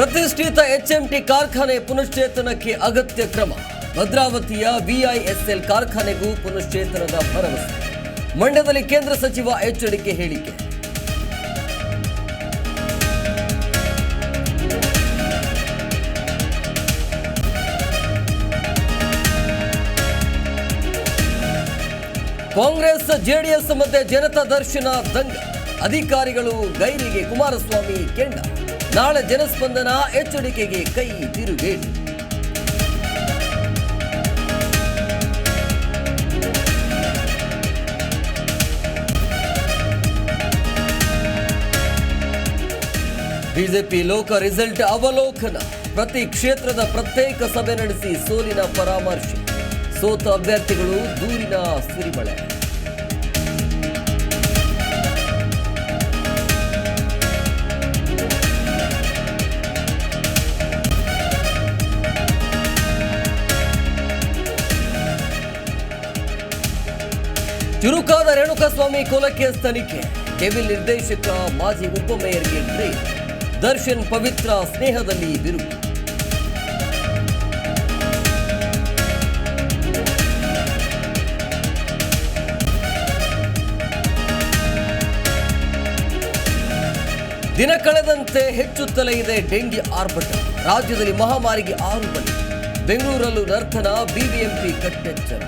ಪ್ರತಿಷ್ಠಿತ ಎಚ್ಎಂಟಿ ಕಾರ್ಖಾನೆ ಪುನಶ್ಚೇತನಕ್ಕೆ ಅಗತ್ಯ ಕ್ರಮ. ಭದ್ರಾವತಿಯ ವಿಐಎಸ್ಎಲ್ ಕಾರ್ಖಾನೆಗೂ ಪುನಶ್ಚೇತನದ ಭರವಸೆ. ಮಂಡ್ಯದಲ್ಲಿ ಕೇಂದ್ರ ಸಚಿವ ಎಚ್ಚರಿಕೆ ಹೇಳಿಕೆ. ಕಾಂಗ್ರೆಸ್, ಜೆಡಿಎಸ್ ಮತ್ತೆ ಜನತಾ ದರ್ಶನ ದಂಗ. ಅಧಿಕಾರಿಗಳು ಗೈರಿಗೆ ಕುಮಾರಸ್ವಾಮಿ ಕೆಂಡ. ನಾಳೆ ಜನಸ್ಪಂದನ ಎಚ್ಚರಿಕೆಗೆ ಕೈ ತಿರುಗೇಟು. ಬಿಜೆಪಿ ಲೋಕ ರಿಸಲ್ಟ್ ಅವಲೋಕನ. ಪ್ರತಿ ಕ್ಷೇತ್ರದ ಪ್ರತ್ಯೇಕ ಸಭೆ ನಡೆಸಿ ಸೋಲಿನ ಪರಾಮರ್ಶೆ. ಸೋತ ಅಭ್ಯರ್ಥಿಗಳು ದೂರಿನ ಸಿರಿಮಳೆ. ಚುರುಕಾದ ರೇಣುಕಸ್ವಾಮಿ ಕೊಲಕೇಸ್ ತನಿಖೆ ಕೆವಿಲ್ ನಿರ್ದೇಶಕ, ಮಾಜಿ ಉಪಮೇಯರ್ಗೆ ಬ್ರೇಕ್. ದರ್ಶನ್ ಪವಿತ್ರ ಸ್ನೇಹದಲ್ಲಿ ಬಿರುಕು. ದಿನ ಕಳೆದಂತೆ ಹೆಚ್ಚುತ್ತಲೇ ಇದೆ ಡೆಂಗಿ ಆರ್ಭಟ. ರಾಜ್ಯದಲ್ಲಿ ಮಹಾಮಾರಿಗೆ ಆರು ಬಲಿ. ಬೆಂಗಳೂರಲ್ಲೂ ನರ್ತನ, ಬಿಬಿಎಂಪಿ ಕಟ್ಟೆಚ್ಚರ.